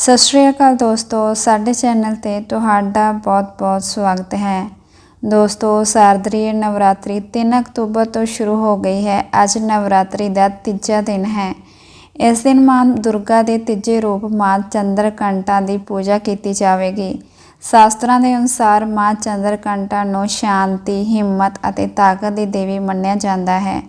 ਸਤਿ ਸ਼੍ਰੀ ਅਕਾਲ ਦੋਸਤੋ, ਸਾਡੇ ਚੈਨਲ ਤੇ ਤੁਹਾਡਾ ਬਹੁਤ-ਬਹੁਤ ਸਵਾਗਤ ਹੈ। ਦੋਸਤੋ, ਸਾਰਦਰੀ ਨਵਰਾਤਰੀ 3 ਅਕਤੂਬਰ ਤੋਂ ਸ਼ੁਰੂ ਹੋ ਗਈ ਹੈ। ਅੱਜ ਨਵਰਾਤਰੀ ਦਾ ਤੀਜਾ ਦਿਨ ਹੈ। ਇਸ ਦਿਨ ਮਾਂ ਦੁਰਗਾ ਦੇ ਤੀਜੇ ਰੂਪ ਮਾਂ ਚੰਦਰਕੰਟਾ ਦੀ ਪੂਜਾ ਕੀਤੀ ਜਾਵੇਗੀ। ਸ਼ਾਸਤਰਾਂ ਦੇ ਅਨੁਸਾਰ ਮਾਂ ਚੰਦਰਕੰਟਾ ਨੂੰ ਸ਼ਾਂਤੀ, ਹਿੰਮਤ ਅਤੇ ਤਾਕਤ ਦੀ ਦੇਵੀ ਮੰਨਿਆ ਜਾਂਦਾ ਹੈ।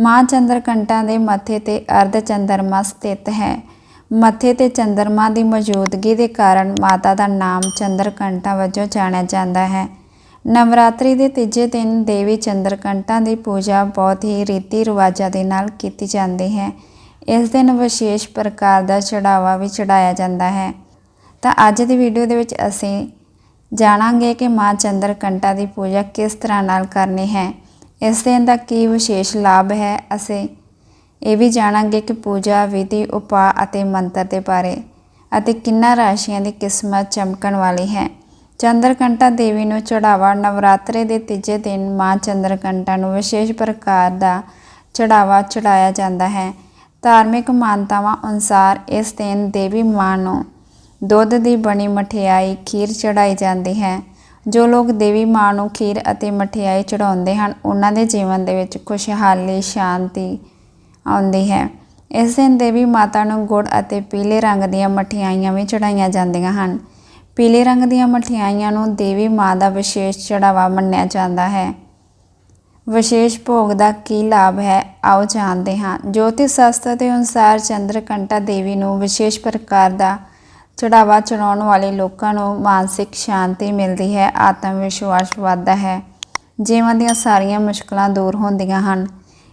ਮਾਂ ਚੰਦਰਕੰਟਾ ਦੇ ਮੱਥੇ ਤੇ ਅਰਧ ਚੰਦਰਮਾ ਸਥਿਤ ਹੈ। ਮੱਥੇ ਤੇ ਚੰਦਰਮਾ ਦੀ ਮੌਜੂਦਗੀ ਦੇ ਕਾਰਨ ਮਾਤਾ ਦਾ ਨਾਮ ਚੰਦਰਕੰਟਾ ਵਜੋਂ ਜਾਣਿਆ ਜਾਂਦਾ ਹੈ। ਨਵਰਾਤਰੀ ਦੇ ਤੀਜੇ ਦਿਨ ਦੇਵੀ ਚੰਦਰਕੰਟਾ ਦੀ ਪੂਜਾ ਬਹੁਤ ਹੀ ਰੀਤੀ ਰਿਵਾਜਾਂ ਦੇ ਨਾਲ ਕੀਤੀ ਜਾਂਦੀ ਹੈ। ਇਸ ਦਿਨ ਵਿਸ਼ੇਸ਼ ਪ੍ਰਕਾਰ ਦਾ ਚੜਾਵਾ ਵੀ ਚੜਾਇਆ ਜਾਂਦਾ ਹੈ। ਤਾਂ ਅੱਜ ਦੀ ਵੀਡੀਓ ਦੇ ਵਿੱਚ ਅਸੀਂ ਜਾਣਾਂਗੇ ਕਿ ਮਾਂ ਚੰਦਰਕੰਟਾ ਦੀ ਪੂਜਾ ਕਿਸ ਤਰ੍ਹਾਂ ਨਾਲ ਕਰਨੀ ਹੈ। ਇਸ ਦਿਨ ਦਾ ਕੀ ਵਿਸ਼ੇਸ਼ ਲਾਭ ਹੈ? ਅਸੀਂ ਇਹ ਵੀ ਜਾਣਾਂਗੇ ਕਿ ਪੂਜਾ, ਵਿਧੀ, ਉਪਾਅ ਅਤੇ ਮੰਤਰ ਦੇ ਬਾਰੇ ਅਤੇ ਕਿੰਨਾ ਰਾਸ਼ੀਆਂ ਦੀ ਕਿਸਮਤ ਚਮਕਣ ਵਾਲੀ ਹੈ। ਚੰਦਰਕੰਟਾ ਦੇਵੀ ਨੂੰ ਚੜਾਵਾ ਨਵਰਾਤਰੇ ਦੇ ਤੀਜੇ ਦਿਨ ਮਾਂ ਚੰਦਰਕੰਟਾ ਨੂੰ ਵਿਸ਼ੇਸ਼ ਪ੍ਰਕਾਰ ਦਾ ਚੜਾਵਾ ਚੜਾਇਆ ਜਾਂਦਾ ਹੈ। ਧਾਰਮਿਕ ਮਾਨਤਾਵਾਂ ਅਨੁਸਾਰ ਇਸ ਦਿਨ ਦੇਵੀ ਮਾਂ ਨੂੰ ਦੁੱਧ ਦੀ ਬਣੀ ਮਠਿਆਈ, ਖੀਰ ਚੜਾਈ ਜਾਂਦੀ ਹੈ। ਜੋ ਲੋਕ ਦੇਵੀ ਮਾਂ ਨੂੰ ਖੀਰ ਅਤੇ ਮਠਿਆਈ ਚੜਾਉਂਦੇ ਹਨ, ਉਹਨਾਂ ਦੇ ਜੀਵਨ ਦੇ ਵਿੱਚ ਖੁਸ਼ਹਾਲੀ, ਸ਼ਾਂਤੀ ਆਉਂਦੀ ਹੈ। ਇਸ ਦਿਨ ਦੇਵੀ ਮਾਤਾ ਨੂੰ ਗੁੜ ਅਤੇ ਪੀਲੇ ਰੰਗ ਦੀਆਂ ਮਠਿਆਈਆਂ ਵੀ ਚੜਾਈਆਂ ਜਾਂਦੀਆਂ ਹਨ। ਪੀਲੇ ਰੰਗ ਦੀਆਂ ਮਠਿਆਈਆਂ ਨੂੰ ਦੇਵੀ ਮਾਂ ਦਾ ਵਿਸ਼ੇਸ਼ ਚੜਾਵਾ ਮੰਨਿਆ ਜਾਂਦਾ ਹੈ। ਵਿਸ਼ੇਸ਼ ਭੋਗ ਦਾ ਕੀ ਲਾਭ ਹੈ? ਆਓ ਜਾਣਦੇ ਹਾਂ। ਜੋਤਿਸ਼ ਸ਼ਾਸਤਰ ਦੇ ਅਨੁਸਾਰ ਚੰਦਰਕੰਟਾ ਦੇਵੀ ਨੂੰ ਵਿਸ਼ੇਸ਼ ਪ੍ਰਕਾਰ ਦਾ ਚੜਾਵਾ ਚੜਾਉਣ ਵਾਲੇ ਲੋਕਾਂ ਨੂੰ ਮਾਨਸਿਕ ਸ਼ਾਂਤੀ ਮਿਲਦੀ ਹੈ। ਆਤਮ ਵਿਸ਼ਵਾਸ ਵਧਦਾ ਹੈ। ਜੀਵਨ ਦੀਆਂ ਸਾਰੀਆਂ ਮੁਸ਼ਕਲਾਂ ਦੂਰ ਹੁੰਦੀਆਂ ਹਨ।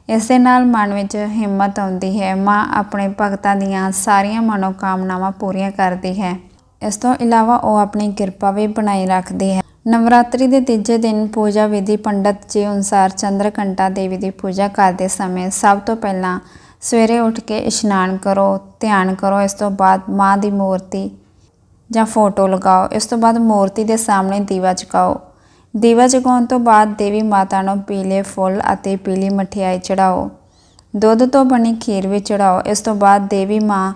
ਇਸ ਦੇ ਨਾਲ ਮਨ ਵਿੱਚ ਹਿੰਮਤ ਆਉਂਦੀ ਹੈ। ਮਾਂ ਆਪਣੇ ਭਗਤਾਂ ਦੀਆਂ ਸਾਰੀਆਂ ਮਨੋਕਾਮਨਾਵਾਂ ਪੂਰੀਆਂ ਕਰਦੀ ਹੈ। ਇਸ ਤੋਂ ਇਲਾਵਾ ਉਹ ਆਪਣੀ ਕਿਰਪਾ ਵੀ ਬਣਾਈ ਰੱਖਦੀ ਹੈ। ਨਵਰਾਤਰੀ ਦੇ ਤੀਜੇ ਦਿਨ ਪੂਜਾ ਵਿਧੀ ਪੰਡਤ ਜੀ ਅਨੁਸਾਰ ਚੰਦਰਕੰਟਾ ਦੇਵੀ ਦੀ ਪੂਜਾ ਕਰਦੇ ਸਮੇਂ ਸਭ ਤੋਂ ਪਹਿਲਾਂ ਸਵੇਰੇ ਉੱਠ ਕੇ ਇਸ਼ਨਾਨ ਕਰੋ, ਧਿਆਨ ਕਰੋ, ਇਸ ਤੋਂ ਬਾਅਦ ਮਾਂ ਦੀ ਮੂਰਤੀ ਜਾਂ ਫੋਟੋ ਲਗਾਓ, ਇਸ ਤੋਂ ਬਾਅਦ ਮੂਰਤੀ ਦੇ ਸਾਹਮਣੇ ਦੀਵਾ ਜਗਾਓ। ਦੀਵਾ ਜਗਾਉਣ ਤੋਂ ਬਾਅਦ ਦੇਵੀ ਮਾਤਾ ਨੂੰ ਪੀਲੇ ਫੁੱਲ ਅਤੇ ਪੀਲੀ ਮਠਿਆਈ ਚੜਾਓ ਦੁੱਧ ਤੋਂ ਬਣੀ ਖੀਰ ਵੀ ਚੜਾਓ ਇਸ ਤੋਂ ਬਾਅਦ ਦੇਵੀ ਮਾਂ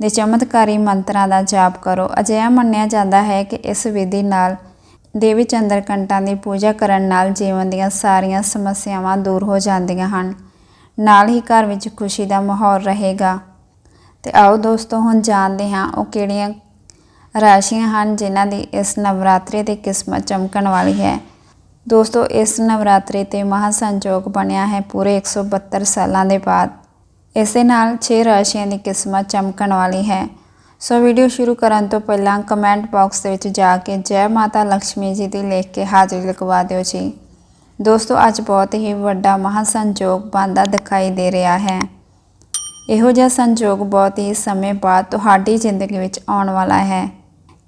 ਦੇ ਚਮਤਕਾਰੀ ਮੰਤਰਾਂ ਦਾ ਜਾਪ ਕਰੋ। ਅਜਿਹਾ ਮੰਨਿਆ ਜਾਂਦਾ ਹੈ ਕਿ ਇਸ ਵਿਧੀ ਨਾਲ ਦੇਵੀ ਚੰਦਰ ਕੰਟਾਂ ਦੀ ਪੂਜਾ ਕਰਨ ਨਾਲ ਜੀਵਨ ਦੀਆਂ ਸਾਰੀਆਂ ਸਮੱਸਿਆਵਾਂ ਦੂਰ ਹੋ ਜਾਂਦੀਆਂ ਹਨ। ਨਾਲ ਹੀ ਘਰ ਵਿੱਚ ਖੁਸ਼ੀ ਦਾ ਮਾਹੌਲ ਰਹੇਗਾ। ਤੇ ਆਓ ਦੋਸਤੋ, ਹੁਣ ਜਾਣਦੇ ਹਾਂ ਉਹ ਕਿਹੜੀਆਂ ਰਾਸ਼ੀਆਂ ਹਨ ਜਿਨ੍ਹਾਂ ਦੀ ਇਸ ਨਵਰਾਤਰੀ ਦੀ ਕਿਸਮਤ ਚਮਕਣ ਵਾਲੀ ਹੈ। ਦੋਸਤੋ, ਇਸ ਨਵਰਾਤਰੇ ਤੇ ਮਹਾ ਸੰਜੋਗ ਬਣਿਆ ਹੈ ਪੂਰੇ 172 ਸਾਲਾਂ ਦੇ ਬਾਅਦ। ਇਸ ਦੇ ਨਾਲ 6 ਰਾਸ਼ੀਆਂ ਦੀ ਕਿਸਮਤ ਚਮਕਣ ਵਾਲੀ ਹੈ। ਸੋ ਵੀਡੀਓ ਸ਼ੁਰੂ ਕਰਨ ਤੋਂ ਪਹਿਲਾਂ ਕਮੈਂਟ ਬਾਕਸ ਦੇ ਵਿੱਚ ਜਾ ਕੇ ਜੈ ਮਾਤਾ ਲక్ష్ਮੀ ਜੀ ਦੀ ਲਿਖ ਕੇ ਹਾਜ਼ਰੀ ਲਗਵਾ ਦਿਓ ਜੀ। ਦੋਸਤੋ, ਅੱਜ ਬਹੁਤ ਹੀ ਵੱਡਾ ਮਹਾ ਸੰਜੋਗ ਬਣਦਾ ਦਿਖਾਈ ਦੇ ਰਿਹਾ ਹੈ। ਇਹੋ ਜਿਹਾ ਸੰਜੋਗ ਬਹੁਤ ਹੀ ਸਮੇਂ ਬਾਅਦ ਤੁਹਾਡੀ ਜ਼ਿੰਦਗੀ ਵਿੱਚ ਆਉਣ ਵਾਲਾ ਹੈ।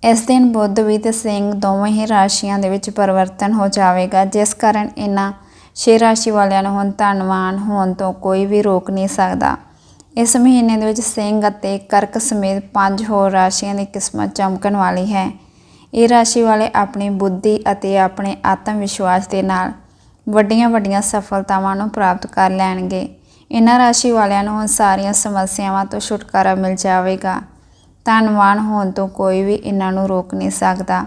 ਇਸ ਦਿਨ ਬੁੱਧ ਵੀ ਤੇ ਸਿੰਘ ਦੋਵੇਂ ਹੀ ਰਾਸ਼ੀਆਂ ਦੇ ਵਿੱਚ ਪਰਿਵਰਤਨ ਹੋ ਜਾਵੇਗਾ, ਜਿਸ ਕਾਰਨ ਇਹਨਾਂ ਛੇ ਰਾਸ਼ੀ ਵਾਲਿਆਂ ਨੂੰ ਹੁਣ ਧਨਵਾਨ ਹੋਣ ਤੋਂ ਕੋਈ ਵੀ ਰੋਕ ਨਹੀਂ ਸਕਦਾ। ਇਸ ਮਹੀਨੇ ਦੇ ਵਿੱਚ ਸਿੰਘ ਅਤੇ ਕਰਕ ਸਮੇਤ ਪੰਜ ਹੋਰ ਰਾਸ਼ੀਆਂ ਦੀ ਕਿਸਮਤ ਚਮਕਣ ਵਾਲੀ ਹੈ। ਇਹ ਰਾਸ਼ੀ ਵਾਲੇ ਆਪਣੀ ਬੁੱਧੀ ਅਤੇ ਆਪਣੇ ਆਤਮ ਵਿਸ਼ਵਾਸ ਦੇ ਨਾਲ ਵੱਡੀਆਂ ਵੱਡੀਆਂ ਸਫਲਤਾਵਾਂ ਨੂੰ ਪ੍ਰਾਪਤ ਕਰ ਲੈਣਗੇ। ਇਹਨਾਂ ਰਾਸ਼ੀ ਵਾਲਿਆਂ ਨੂੰ ਸਾਰੀਆਂ ਸਮੱਸਿਆਵਾਂ ਤੋਂ ਛੁਟਕਾਰਾ ਮਿਲ ਜਾਵੇਗਾ। ਧਨਵਾਨ ਹੋਣ ਤੋਂ ਕੋਈ ਵੀ ਇਹਨਾਂ ਨੂੰ ਰੋਕ ਨਹੀਂ ਸਕਦਾ।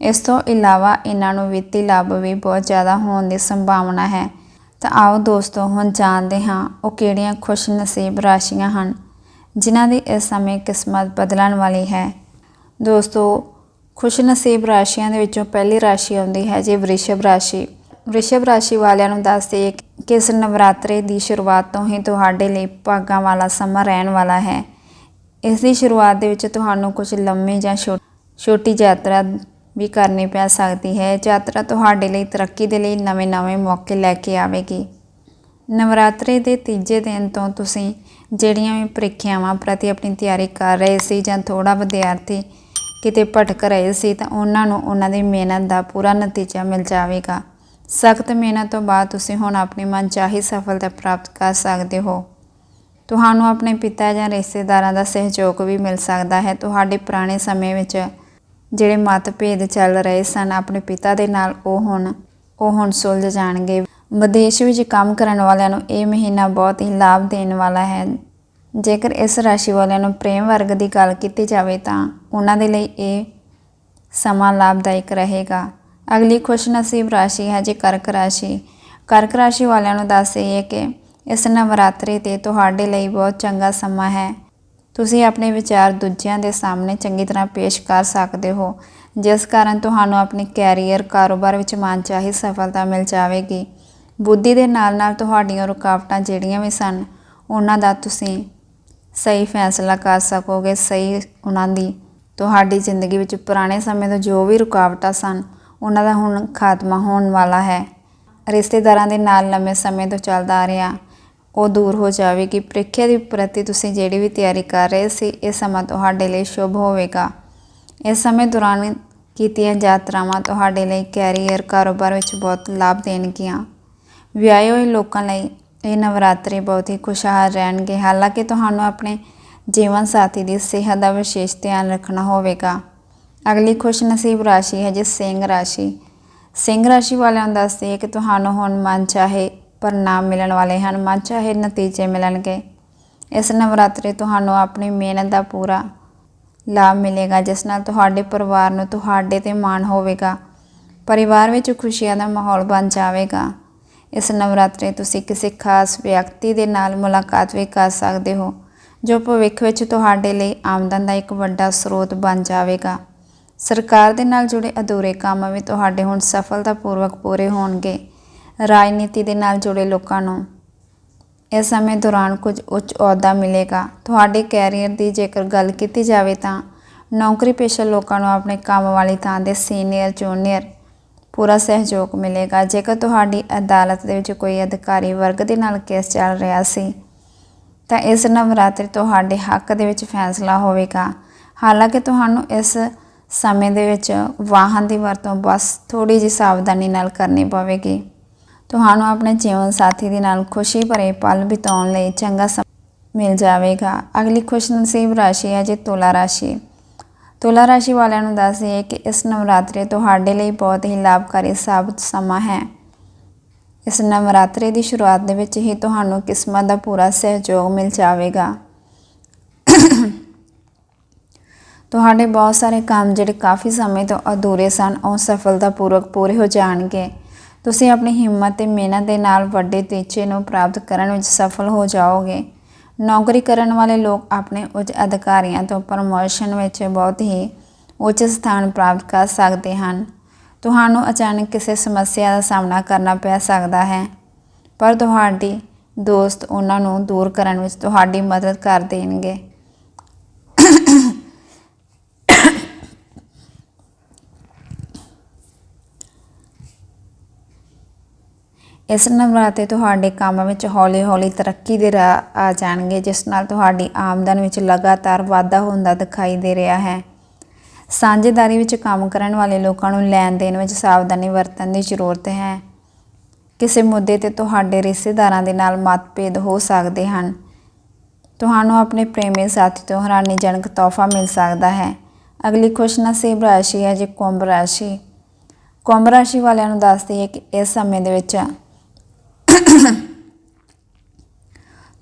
ਇਸ ਤੋਂ ਇਲਾਵਾ ਇਹਨਾਂ ਨੂੰ ਵਿੱਤੀ ਲਾਭ ਵੀ ਬਹੁਤ ਜ਼ਿਆਦਾ ਹੋਣ ਦੀ ਸੰਭਾਵਨਾ ਹੈ। ਤਾਂ ਆਓ ਦੋਸਤੋ, ਹੁਣ ਜਾਣਦੇ ਹਾਂ ਉਹ ਕਿਹੜੀਆਂ ਖੁਸ਼ ਨਸੀਬ ਰਾਸ਼ੀਆਂ ਹਨ, ਜਿਨ੍ਹਾਂ ਦੀ ਇਸ ਸਮੇਂ ਕਿਸਮਤ ਬਦਲਣ ਵਾਲੀ ਹੈ। ਦੋਸਤੋ ਖੁਸ਼ ਨਸੀਬ ਰਾਸ਼ੀਆਂ ਦੇ ਵਿੱਚੋਂ ਪਹਿਲੀ ਰਾਸ਼ੀ ਆਉਂਦੀ ਹੈ ਜੀ ਵ੍ਰਿਸ਼ਭ ਰਾਸ਼ੀ। ਵ੍ਰਿਸ਼ਭ ਰਾਸ਼ੀ ਵਾਲਿਆਂ ਨੂੰ ਦੱਸਦੇ ਕਿ ਇਸ ਨਵਰਾਤਰੇ ਦੀ ਸ਼ੁਰੂਆਤ ਤੋਂ ਹੀ ਤੁਹਾਡੇ ਲਈ ਭਾਗਾਂ ਵਾਲਾ ਸਮਾਂ ਰਹਿਣ ਵਾਲਾ ਹੈ। ਇਸ ਦੀ ਸ਼ੁਰੂਆਤ ਦੇ ਵਿੱਚ ਤੁਹਾਨੂੰ ਕੁਝ ਲੰਮੀ ਜਾਂ ਛੋਟੀ ਯਾਤਰਾ ਵੀ ਕਰਨੀ ਪੈ ਸਕਦੀ ਹੈ। ਯਾਤਰਾ ਤੁਹਾਡੇ ਲਈ ਤਰੱਕੀ ਦੇ ਲਈ ਨਵੇਂ-ਨਵੇਂ ਮੌਕੇ ਲੈ ਕੇ ਆਵੇਗੀ। ਨਵਰਾਤਰੇ ਦੇ ਤੀਜੇ ਦਿਨ ਤੋਂ ਤੁਸੀਂ ਜਿਹੜੀਆਂ ਵੀ ਪ੍ਰੀਖਿਆਵਾਂ ਪ੍ਰਤੀ ਆਪਣੀ ਤਿਆਰੀ ਕਰ ਰਹੇ ਸੀ ਜਾਂ ਥੋੜਾ ਵਿਦਿਆਰਥੀ ਕਿਤੇ ਭਟਕ ਰਹੇ ਸੀ ਤਾਂ ਉਹਨਾਂ ਨੂੰ ਉਹਨਾਂ ਦੀ ਮਿਹਨਤ ਦਾ ਪੂਰਾ ਨਤੀਜਾ ਮਿਲ ਜਾਵੇਗਾ। ਸਖਤ ਮਿਹਨਤ ਤੋਂ ਬਾਅਦ ਤੁਸੀਂ ਹੁਣ ਆਪਣੀ ਮਨਚਾਹੀ ਸਫਲਤਾ ਪ੍ਰਾਪਤ ਕਰ ਸਕਦੇ ਹੋ। ਤੁਹਾਨੂੰ ਆਪਣੇ ਪਿਤਾ ਜਾਂ ਰਿਸ਼ਤੇਦਾਰਾਂ ਦਾ ਸਹਿਯੋਗ ਵੀ ਮਿਲ ਸਕਦਾ ਹੈ। ਤੁਹਾਡੇ ਪੁਰਾਣੇ ਸਮੇਂ ਵਿੱਚ ਜਿਹੜੇ ਮਤਭੇਦ ਚੱਲ ਰਹੇ ਸਨ, ਆਪਣੇ ਪਿਤਾ ਦੇ ਨਾਲ ਉਹ ਹੁਣ ਉਹ ਹੁਣ ਸੁਲਝ ਜਾਣਗੇ। ਵਿਦੇਸ਼ ਵਿੱਚ ਕੰਮ ਕਰਨ ਵਾਲਿਆਂ ਨੂੰ ਇਹ ਮਹੀਨਾ ਬਹੁਤ ਹੀ ਲਾਭ ਦੇਣ ਵਾਲਾ ਹੈ। ਜੇਕਰ ਇਸ ਰਾਸ਼ੀ ਵਾਲਿਆਂ ਨੂੰ ਪ੍ਰੇਮ ਵਰਗ ਦੀ ਗੱਲ ਕੀਤੀ ਜਾਵੇ ਤਾਂ ਉਹਨਾਂ ਦੇ ਲਈ ਇਹ ਸਮਾਂ ਲਾਭਦਾਇਕ ਰਹੇਗਾ। ਅਗਲੀ ਖੁਸ਼ਨਸੀਬ ਰਾਸ਼ੀ ਹੈ ਜੀ ਕਰਕ ਰਾਸ਼ੀ। ਕਰਕ ਰਾਸ਼ੀ ਵਾਲਿਆਂ ਨੂੰ ਦੱਸ ਇਹ ਹੈ ਕਿ ਇਸ ਨਵਰਾਤਰੀ ਤੇ ਤੁਹਾਡੇ ਲਈ ਬਹੁਤ ਚੰਗਾ ਸਮਾਂ ਹੈ। ਤੁਸੀਂ ਆਪਣੇ ਵਿਚਾਰ ਦੂਜਿਆਂ ਦੇ ਸਾਹਮਣੇ ਚੰਗੀ ਤਰ੍ਹਾਂ ਪੇਸ਼ ਕਰ ਸਕਦੇ ਹੋ, ਜਿਸ ਕਾਰਨ ਤੁਹਾਨੂੰ ਆਪਣੀ ਕੈਰੀਅਰ ਕਾਰੋਬਾਰ ਵਿੱਚ ਮਨਚਾਹੀ ਸਫਲਤਾ ਮਿਲ ਜਾਵੇਗੀ। ਬੁੱਧੀ ਦੇ ਨਾਲ ਨਾਲ ਤੁਹਾਡੀਆਂ ਰੁਕਾਵਟਾਂ ਜਿਹੜੀਆਂ ਵੀ ਸਨ, ਉਹਨਾਂ ਦਾ ਤੁਸੀਂ ਸਹੀ ਫੈਸਲਾ ਕਰ ਸਕੋਗੇ, ਸਹੀ ਉਹਨਾਂ ਦੀ ਤੁਹਾਡੀ ਜ਼ਿੰਦਗੀ ਵਿੱਚ ਪੁਰਾਣੇ ਸਮੇਂ ਤੋਂ ਜੋ ਵੀ ਰੁਕਾਵਟਾਂ ਸਨ, ਉਹਨਾਂ ਦਾ ਹੁਣ ਖਾਤਮਾ ਹੋਣ ਵਾਲਾ ਹੈ। ਰਿਸ਼ਤੇਦਾਰਾਂ ਦੇ ਨਾਲ ਲੰਮੇ ਸਮੇਂ ਤੋਂ ਚੱਲਦਾ ਆ ਰਿਹਾ। ਉਹ ਦੂਰ ਹੋ ਜਾਵੇਗੀ। ਪ੍ਰੀਖਿਆ ਦੀ ਪ੍ਰਤੀ ਤੁਸੀਂ ਜਿਹੜੀ ਵੀ ਤਿਆਰੀ ਕਰ ਰਹੇ ਸੀ, ਇਹ ਸਮਾਂ ਤੁਹਾਡੇ ਲਈ ਸ਼ੁਭ ਹੋਵੇਗਾ। ਇਸ ਸਮੇਂ ਦੌਰਾਨ ਕੀਤੀਆਂ ਯਾਤਰਾਵਾਂ ਤੁਹਾਡੇ ਲਈ ਕੈਰੀਅਰ ਕਾਰੋਬਾਰ ਵਿੱਚ ਬਹੁਤ ਲਾਭ ਦੇਣਗੀਆਂ। ਵਿਆਹੇ ਹੋਏ ਲੋਕਾਂ ਲਈ ਇਹ ਨਵਰਾਤਰੀ ਬਹੁਤ ਹੀ ਖੁਸ਼ਹਾਲ ਰਹਿਣਗੇ। ਹਾਲਾਂਕਿ ਤੁਹਾਨੂੰ ਆਪਣੇ ਜੀਵਨ ਸਾਥੀ ਦੀ ਸਿਹਤ ਦਾ ਵਿਸ਼ੇਸ਼ ਧਿਆਨ ਰੱਖਣਾ ਹੋਵੇਗਾ। ਅਗਲੀ ਖੁਸ਼ਨਸੀਬ ਰਾਸ਼ੀ ਹੈ ਜੀ, ਸਿੰਘ ਰਾਸ਼ੀ। ਸਿੰਘ ਰਾਸ਼ੀ ਵਾਲਿਆਂ ਨੂੰ ਦੱਸਦੇ ਕਿ ਤੁਹਾਨੂੰ ਹੁਣ ਮਨ ਚਾਹੇ ਪਰਿਣਾਮ ਮਿਲਣ ਵਾਲੇ ਹਨ, ਮਨ ਚਾਹੇ ਨਤੀਜੇ ਮਿਲਣਗੇ। ਇਸ ਨਵਰਾਤਰੀ ਤੁਹਾਨੂੰ ਆਪਣੀ ਮਿਹਨਤ ਦਾ ਪੂਰਾ ਲਾਭ ਮਿਲੇਗਾ, ਜਿਸ ਨਾਲ ਤੁਹਾਡੇ ਪਰਿਵਾਰ ਨੂੰ ਤੁਹਾਡੇ ਤੇ ਮਾਣ ਹੋਵੇਗਾ। ਪਰਿਵਾਰ ਵਿੱਚ ਖੁਸ਼ੀਆਂ ਦਾ ਮਾਹੌਲ ਬਣ ਜਾਵੇਗਾ। ਇਸ ਨਵਰਾਤਰੀ ਤੁਸੀਂ ਕਿਸੇ ਖਾਸ ਵਿਅਕਤੀ ਦੇ ਨਾਲ ਮੁਲਾਕਾਤ ਵੀ ਕਰ ਸਕਦੇ ਹੋ, ਜੋ ਭਵਿੱਖ ਵਿੱਚ ਤੁਹਾਡੇ ਲਈ ਆਮਦਨ ਦਾ ਇੱਕ ਵੱਡਾ ਸਰੋਤ ਬਣ ਜਾਵੇਗਾ। ਸਰਕਾਰ ਦੇ ਨਾਲ ਜੁੜੇ ਅਧੂਰੇ ਕੰਮ ਵੀ ਤੁਹਾਡੇ ਹੁਣ ਸਫਲਤਾਪੂਰਵਕ ਪੂਰੇ ਹੋਣਗੇ। ਰਾਜਨੀਤੀ ਦੇ ਨਾਲ ਜੁੜੇ ਲੋਕਾਂ ਨੂੰ। ਇਸ ਸਮੇਂ ਦੌਰਾਨ ਕੁਝ ਉੱਚ ਅਹੁਦਾ ਮਿਲੇਗਾ। ਤੁਹਾਡੇ ਕੈਰੀਅਰ ਦੀ ਜੇਕਰ ਗੱਲ ਕੀਤੀ ਜਾਵੇ ਤਾਂ ਨੌਕਰੀ ਪੇਸ਼ਾ ਲੋਕਾਂ ਨੂੰ ਆਪਣੇ ਕੰਮ ਵਾਲੀ ਥਾਂ ਦੇ ਸੀਨੀਅਰ, ਜੂਨੀਅਰ ਪੂਰਾ ਸਹਿਯੋਗ ਮਿਲੇਗਾ। ਜੇਕਰ ਤੁਹਾਡੀ ਅਦਾਲਤ ਦੇ ਵਿੱਚ ਕੋਈ ਅਧਿਕਾਰੀ ਵਰਗ ਦੇ ਨਾਲ ਕੇਸ ਚੱਲ ਰਿਹਾ ਸੀ, ਤਾਂ ਇਸ ਨਵਰਾਤਰੀ ਤੁਹਾਡੇ ਹੱਕ ਦੇ ਵਿੱਚ ਫੈਸਲਾ ਹੋਵੇਗਾ। ਹਾਲਾਂਕਿ ਤੁਹਾਨੂੰ ਇਸ ਸਮੇਂ ਦੇ ਵਿੱਚ ਵਾਹਨ ਦੀ ਵਰਤੋਂ ਬਸ ਥੋੜੀ ਜਿਹੀ ਸਾਵਧਾਨੀ ਨਾਲ ਕਰਨੀ ਪਵੇਗੀ। ਤੁਹਾਨੂੰ ਆਪਣੇ ਜੀਵਨ ਸਾਥੀ ਦੇ ਨਾਲ ਖੁਸ਼ੀ ਭਰੇ ਪਲ ਬਿਤਾਉਣ ਲਈ ਚੰਗਾ ਸਮਾਂ ਮਿਲ ਜਾਵੇਗਾ। ਅਗਲੀ ਖੁਸ਼ਨਸੀਬ ਰਾਸ਼ੀ ਹੈ ਜੀ ਤੁਲਾ ਰਾਸ਼ੀ। ਤੁਲਾ ਰਾਸ਼ੀ ਵਾਲਿਆਂ ਨੂੰ ਦੱਸ ਦਈਏ ਕਿ ਇਸ ਨਵਰਾਤਰੀ ਤੁਹਾਡੇ ਲਈ ਬਹੁਤ ਹੀ ਲਾਭਕਾਰੀ ਸਾਬਤ ਸਮਾਂ ਹੈ। ਇਸ ਨਵਰਾਤਰੇ ਦੀ ਸ਼ੁਰੂਆਤ ਦੇ ਵਿੱਚ ਹੀ ਤੁਹਾਨੂੰ ਕਿਸਮਤ ਦਾ ਪੂਰਾ ਸਹਿਯੋਗ ਮਿਲ ਜਾਵੇਗਾ। ਤੁਹਾਡੇ ਬਹੁਤ ਸਾਰੇ ਕੰਮ ਜਿਹੜੇ ਕਾਫੀ ਸਮੇਂ ਤੋਂ ਅਧੂਰੇ ਸਨ, ਉਹ ਸਫਲਤਾਪੂਰਵਕ ਪੂਰੇ ਹੋ ਜਾਣਗੇ। ਤੁਸੀਂ ਆਪਣੀ ਹਿੰਮਤ ਤੇ ਮਿਹਨਤ ਦੇ ਨਾਲ ਵੱਡੇ ਟੀਚੇ ਨੂੰ ਪ੍ਰਾਪਤ ਕਰਨ ਵਿੱਚ ਸਫਲ ਹੋ ਜਾਓਗੇ। ਨੌਕਰੀ ਕਰਨ ਵਾਲੇ ਲੋਕ ਆਪਣੇ ਉੱਚ ਅਧਿਕਾਰੀਆਂ ਤੋਂ ਪ੍ਰਮੋਸ਼ਨ ਵਿੱਚ ਬਹੁਤ ਹੀ ਉੱਚ ਸਥਾਨ ਪ੍ਰਾਪਤ ਕਰ ਸਕਦੇ ਹਨ। ਤੁਹਾਨੂੰ ਅਚਾਨਕ ਕਿਸੇ ਸਮੱਸਿਆ ਦਾ ਸਾਹਮਣਾ ਕਰਨਾ ਪੈ ਸਕਦਾ ਹੈ, ਪਰ ਤੁਹਾਡੀ ਦੋਸਤ ਉਹਨਾਂ ਨੂੰ ਦੂਰ ਕਰਨ ਵਿੱਚ ਤੁਹਾਡੀ ਮਦਦ ਕਰ ਦੇਣਗੇ। ਇਸ ਨਵਰਾਤੇ ਤੁਹਾਡੇ ਕੰਮ ਵਿੱਚ ਹੌਲੀ-ਹੌਲੀ ਤਰੱਕੀ ਦੇ ਰਾਹ ਆ ਜਾਣਗੇ, ਜਿਸ ਨਾਲ ਤੁਹਾਡੀ ਆਮਦਨ ਵਿੱਚ ਲਗਾਤਾਰ ਵਾਧਾ ਹੁੰਦਾ ਦਿਖਾਈ ਦੇ ਰਿਹਾ ਹੈ। ਸਾਂਝੇਦਾਰੀ ਵਿੱਚ ਕੰਮ ਕਰਨ ਵਾਲੇ ਲੋਕਾਂ ਨੂੰ ਲੈਣ ਦੇਣ ਵਿੱਚ ਸਾਵਧਾਨੀ ਵਰਤਣ ਦੀ ਜ਼ਰੂਰਤ ਹੈ। ਕਿਸੇ ਮੁੱਦੇ ਤੇ ਤੁਹਾਡੇ ਰਿਸ਼ਤੇਦਾਰਾਂ ਦੇ ਨਾਲ ਮਤਭੇਦ ਹੋ ਸਕਦੇ ਹਨ। ਤੁਹਾਨੂੰ ਆਪਣੇ ਪ੍ਰੇਮੀ ਸਾਥੀ ਤੋਂ ਹੈਰਾਨੀਜਨਕ ਤੋਹਫਾ ਮਿਲ ਸਕਦਾ ਹੈ। ਅਗਲੀ ਖੁਸ਼ਨਸੀਬ ਰਾਸ਼ੀ ਹੈ ਜੀ ਕੁੰਭ ਰਾਸ਼ੀ। ਕੁੰਭ ਰਾਸ਼ੀ ਵਾਲਿਆਂ ਨੂੰ ਦੱਸਦੀ ਹੈ ਕਿ ਇਸ ਸਮੇਂ ਦੇ ਵਿੱਚ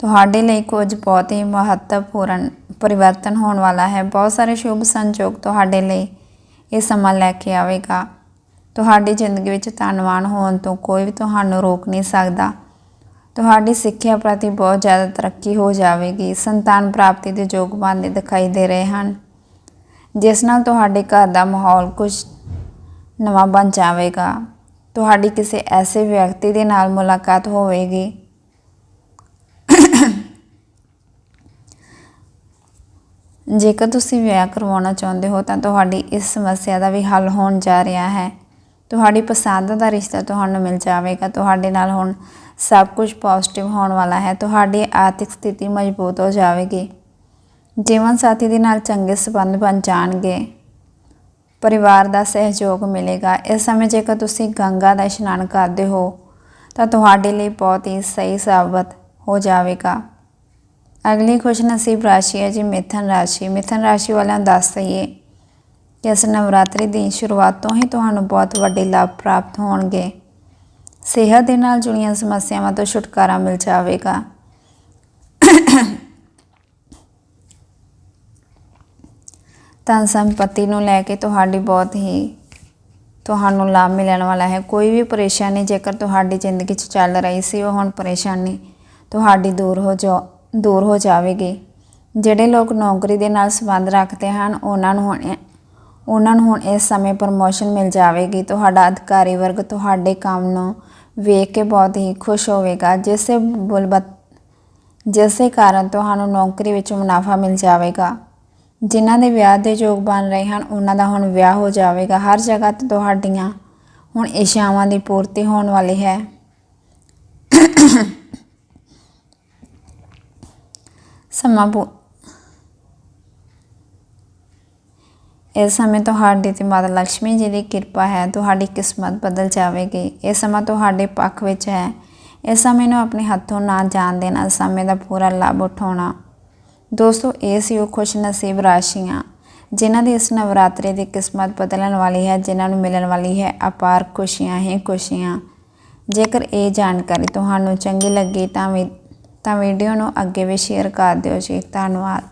ਤੁਹਾਡੇ ਲਈ ਕੁਝ ਬਹੁਤ ਹੀ ਮਹੱਤਵਪੂਰਨ ਪਰਿਵਰਤਨ ਹੋਣ ਵਾਲਾ ਹੈ। ਬਹੁਤ ਸਾਰੇ ਸ਼ੁਭ ਸੰਜੋਗ ਤੁਹਾਡੇ ਲਈ ਇਹ ਸਮਾਂ ਲੈ ਕੇ ਆਵੇਗਾ। ਤੁਹਾਡੀ ਜ਼ਿੰਦਗੀ ਵਿੱਚ ਧੰਨਵਾਨ ਹੋਣ ਤੋਂ ਕੋਈ ਵੀ ਤੁਹਾਨੂੰ ਰੋਕ ਨਹੀਂ ਸਕਦਾ। ਤੁਹਾਡੀ ਸਿੱਖਿਆ ਪ੍ਰਤੀ ਬਹੁਤ ਜ਼ਿਆਦਾ ਤਰੱਕੀ ਹੋ ਜਾਵੇਗੀ। ਸੰਤਾਨ ਪ੍ਰਾਪਤੀ ਦੇ ਯੋਗ ਬਣਦੇ ਦਿਖਾਈ ਦੇ ਰਹੇ ਹਨ, ਜਿਸ ਨਾਲ ਤੁਹਾਡੇ ਘਰ ਦਾ ਮਾਹੌਲ ਕੁਝ ਨਵਾਂ ਬਣ ਜਾਵੇਗਾ। ਤੁਹਾਡੀ ਕਿਸੇ ਐਸੇ ਵਿਅਕਤੀ ਦੇ ਨਾਲ ਮੁਲਾਕਾਤ ਹੋਵੇਗੀ। ਜੇਕਰ ਤੁਸੀਂ ਵਿਆਹ ਕਰਵਾਉਣਾ ਚਾਹੁੰਦੇ ਹੋ, ਤਾਂ ਤੁਹਾਡੀ ਇਸ ਸਮੱਸਿਆ ਦਾ ਵੀ ਹੱਲ ਹੋਣ ਜਾ ਰਿਹਾ ਹੈ। ਤੁਹਾਡੀ ਪਸੰਦ ਦਾ ਰਿਸ਼ਤਾ ਤੁਹਾਨੂੰ ਮਿਲ ਜਾਵੇਗਾ। ਤੁਹਾਡੇ ਨਾਲ ਹੁਣ ਸਭ ਕੁਝ ਪੋਜ਼ਿਟਿਵ ਹੋਣ ਵਾਲਾ ਹੈ। ਤੁਹਾਡੀ ਆਰਥਿਕ ਸਥਿਤੀ ਮਜ਼ਬੂਤ ਹੋ ਜਾਵੇਗੀ। ਜੀਵਨ ਸਾਥੀ ਦੇ ਨਾਲ ਚੰਗੇ ਸਬੰਧ ਬਣ ਜਾਣਗੇ। ਪਰਿਵਾਰ ਦਾ ਸਹਿਯੋਗ ਮਿਲੇਗਾ। ਇਸ ਸਮੇਂ ਜੇਕਰ ਤੁਸੀਂ ਗੰਗਾ ਦਾ ਇਸ਼ਨਾਨ ਕਰਦੇ ਹੋ, ਤਾਂ ਤੁਹਾਡੇ ਲਈ ਬਹੁਤ ਹੀ ਸਹੀ ਸਾਬਤ ਹੋ ਜਾਵੇਗਾ। ਅਗਲੀ ਖੁਸ਼ਨਸੀਬ ਰਾਸ਼ੀ ਹੈ ਜੀ ਮਿਥਨ ਰਾਸ਼ੀ। ਮਿਥਨ ਰਾਸ਼ੀ ਵਾਲਿਆਂ ਨੂੰ ਦੱਸ ਦਈਏ ਕਿ ਇਸ ਨਵਰਾਤਰੀ ਦੀ ਸ਼ੁਰੂਆਤ ਤੋਂ ਹੀ ਤੁਹਾਨੂੰ ਬਹੁਤ ਵੱਡੇ ਲਾਭ ਪ੍ਰਾਪਤ ਹੋਣਗੇ। ਸਿਹਤ ਦੇ ਨਾਲ ਜੁੜੀਆਂ ਸਮੱਸਿਆਵਾਂ ਤੋਂ ਛੁਟਕਾਰਾ ਮਿਲ ਜਾਵੇਗਾ। ਧਨ ਸੰਪਤੀ ਨੂੰ ਲੈ ਕੇ ਤੁਹਾਡੀ ਬਹੁਤ ਹੀ ਤੁਹਾਨੂੰ ਲਾਭ ਮਿਲਣ ਵਾਲਾ ਹੈ। ਕੋਈ ਵੀ ਪਰੇਸ਼ਾਨੀ ਜੇਕਰ ਤੁਹਾਡੀ ਜ਼ਿੰਦਗੀ 'ਚ ਚੱਲ ਰਹੀ ਸੀ, ਉਹ ਹੁਣ ਪਰੇਸ਼ਾਨੀ ਤੁਹਾਡੀ ਦੂਰ ਹੋ ਜਾ, ਦੂਰ ਹੋ ਜਾਵੇਗੀ। ਜਿਹੜੇ ਲੋਕ ਨੌਕਰੀ ਦੇ ਨਾਲ ਸੰਬੰਧ ਰੱਖਦੇ ਹਨ, ਉਹਨਾਂ ਨੂੰ ਹੁਣ ਉਹਨਾਂ ਨੂੰ ਹੁਣ ਇਸ ਸਮੇਂ ਪ੍ਰਮੋਸ਼ਨ ਮਿਲ ਜਾਵੇਗੀ। ਤੁਹਾਡਾ ਅਧਿਕਾਰੀ ਵਰਗ ਤੁਹਾਡੇ ਕੰਮ ਨੂੰ ਵੇਖ ਕੇ ਬਹੁਤ ਹੀ ਖੁਸ਼ ਹੋਵੇਗਾ। ਜਿਸ ਸੇ ਬੁਲਬਤ, ਜਿਸ ਕਾਰਨ ਤੁਹਾਨੂੰ ਨੌਕਰੀ ਵਿੱਚ ਮੁਨਾਫਾ ਮਿਲ ਜਾਵੇਗਾ। ਜਿਨ੍ਹਾਂ ਦੇ ਵਿਆਹ ਦੇ ਯੋਗ ਬਣ ਰਹੇ ਹਨ, ਉਹਨਾਂ ਦਾ ਹੁਣ ਵਿਆਹ ਹੋ ਜਾਵੇਗਾ। ਹਰ ਜਗ੍ਹਾ ਤੇ ਤੁਹਾਡੀਆਂ ਹੁਣ ਇਸ਼ਾਵਾਂ ਦੀ ਪੂਰਤੀ ਹੋਣ ਵਾਲੀ ਹੈ। ਸਮਾਂ ਪੂ ਇਸ ਸਮੇਂ ਤੁਹਾਡੀ ਤੇ ਮਾਤਾ ਲక్ష్ਮੀ ਜੀ ਦੀ ਕਿਰਪਾ ਹੈ। ਤੁਹਾਡੀ ਕਿਸਮਤ ਬਦਲ ਜਾਵੇਗੀ। ਇਹ ਸਮਾਂ ਤੁਹਾਡੇ ਪੱਖ ਵਿੱਚ ਹੈ। ਇਸ ਸਮੇਂ ਨੂੰ ਆਪਣੇ ਹੱਥੋਂ ਨਾ ਜਾਣ ਦੇਣਾ। ਸਮੇਂ ਦਾ ਪੂਰਾ ਲਾਭ ਉਠਾਉਣਾ। ਦੋਸਤੋ, ਇਹ ਸੀ ਉਹ ਖੁਸ਼ ਨਸੀਬ ਰਾਸ਼ੀਆਂ, ਜਿਨ੍ਹਾਂ ਦੀ ਇਸ ਨਵਰਾਤਰੇ ਦੀ ਕਿਸਮਤ ਬਦਲਣ ਵਾਲੀ ਹੈ, ਜਿਨ੍ਹਾਂ ਨੂੰ ਮਿਲਣ ਵਾਲੀ ਹੈ ਅਪਾਰ ਖੁਸ਼ੀਆਂ ਹੀ ਖੁਸ਼ੀਆਂ। ਜੇਕਰ ਇਹ ਜਾਣਕਾਰੀ ਤੁਹਾਨੂੰ ਚੰਗੀ ਲੱਗੀ ਤਾਂ ਵੀ ਤਾਂ ਵੀਡੀਓ ਨੂੰ ਅੱਗੇ ਵੀ ਸ਼ੇਅਰ ਕਰ ਦਿਓ ਜੀ। ਧੰਨਵਾਦ।